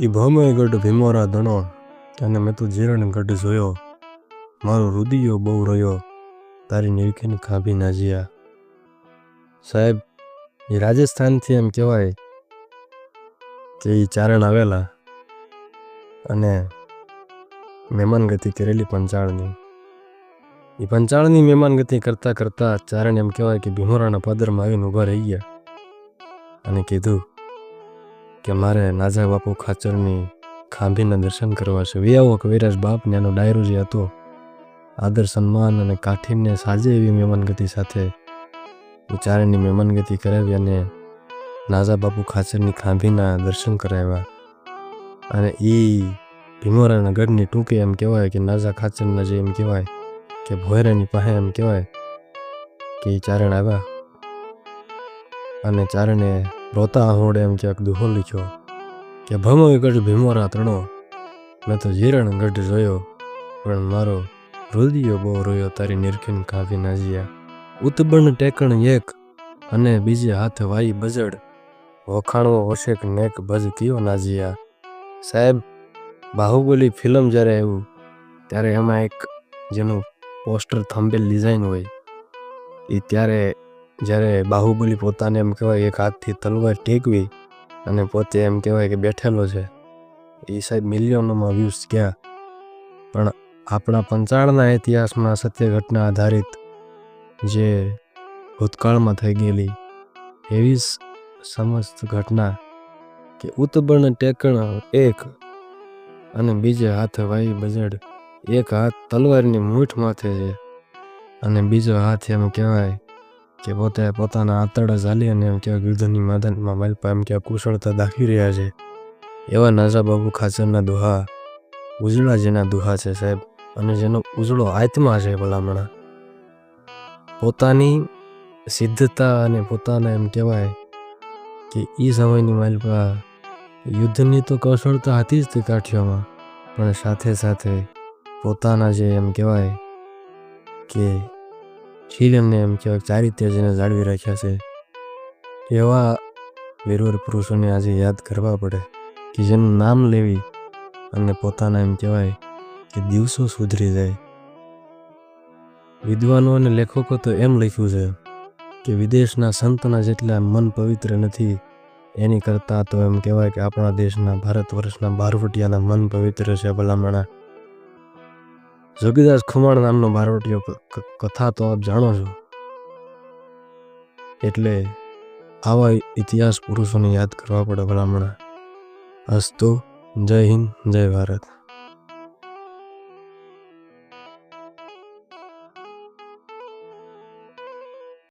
ઈ ભમે ગઢ ભીમોરા દણો તને મેં તો જીરણ ગઢ જોયો. મારો રુદિયો બહુ રહ્યો, તારી નિરખીને ખાભી નાજિયા સાહેબ એ રાજસ્થાનથી એમ કહેવાય કે એ ચારણ આવેલા અને મહેમાનગતિ કરેલી પંચાળની. એ પંચાળની મહેમાનગતિ કરતાં કરતાં ચારણ એમ કહેવાય કે ભીમોરાના પદરમાં આવીને ઊભા રહી ગયા અને કીધું કે મારે નાજા બાપુ ખાચરની ખાંભીના દર્શન કરવા છે. વિયાવો કવિરાજ બાપને એનો ડાયરો જે હતો, આદર, સન્માન અને કાઠીને સાજે એવી મહેમાનગતિ સાથે ઉચ્ચારણની મહેમાનગતિ કરાવી અને નાજા બાપુ ખાચરની ખાંભીના દર્શન કરાવ્યા. અને એ ભીમોરાના ગઢની ટૂંકે એમ કહેવાય કે નાઝા ખાચરના જે એમ કહેવાય કે ભોયરાની પાસે એમ કહેવાય કે એ ચારણ આવ્યા. અને ચારણે રોતા હોડે એમ ક્યાંક દુહો લીખ્યો કે ભમો ગઢ ભીમોરા ત્રણો મેં તો જીરણ ગઢ જોયો, પણ મારો રુદિયો બહુ રોયો તારી નિરખીન કાવી નાજિયા ઉતબણ ટેકણ એક અને બીજે હાથ વાઈ બજડ. વખાણવો હોશેક નેક ભજ કયો નાજિયા સાહેબ, બાહુબલી ફિલ્મ જ્યારે આવ્યું ત્યારે એમાં એક જેનું પોસ્ટર થંબેલ ડિઝાઇન હોય એ ત્યારે જ્યારે બાહુબલી પોતાને એમ કહેવાય એક હાથથી તલવાર ટેકવી અને પોતે એમ કહેવાય કે બેઠેલો છે. એ સાહેબ મિલિયનોમાં વ્યૂઝ ગયા. પણ આપણા પંચાળના ઇતિહાસમાં સત્ય ઘટના આધારિત જે ભૂતકાળમાં થઈ ગયેલી એવી સમસ્ત ઘટના કે ઉતબણ ટેકણ એક અને બીજે હાથ વાઈ બજડ એક હાથ તલવારની મૂઠ માથે છે અને બીજો હાથ એમ કહેવાય કે પોતે પોતાના આંતરડા ઝાલી અને એમ કહેવાય યુદ્ધની માધનમાં માલપા એમ કહેવાય કુશળતા દાખવી રહ્યા છે. એવા નાઝા બાબુ ખાચરના દુહા, ઉજળા જેના દુહા છે સાહેબ, અને જેનો ઉજળો આત્મા છે ભલામણા. પોતાની સિદ્ધતા અને પોતાના એમ કહેવાય કે એ સમયની માલપા યુદ્ધની તો કૌશળતા હતી જ તે કાઠિયામાં, પણ સાથે સાથે પોતાના જે એમ કહેવાય કે શીલને એમ કહેવાય ચારિત્ર્ય જેને જાળવી રાખ્યા છે. એવા વીરવર પુરુષોને આજે યાદ કરવા પડે કે જેનું નામ લેવી અને પોતાના એમ કહેવાય કે દિવસો સુધરી જાય. વિદ્વાનો અને લેખકો તો એમ લખ્યું છે કે વિદેશના સંતના જેટલા મન પવિત્ર નથી, એની કરતાં તો એમ કહેવાય કે આપણા દેશના ભારત વર્ષના બારવટિયાના મન પવિત્ર છે ભલામણા. જોગીદાસ ખુમાણ નામનો બારવટીયો કથા તો આપ જાણો છો. એટલે આવા ઇતિહાસ પુરુષોને યાદ કરવા પડે ભલામણા. અસ્તુ જય હિન્દ, જય ભારત.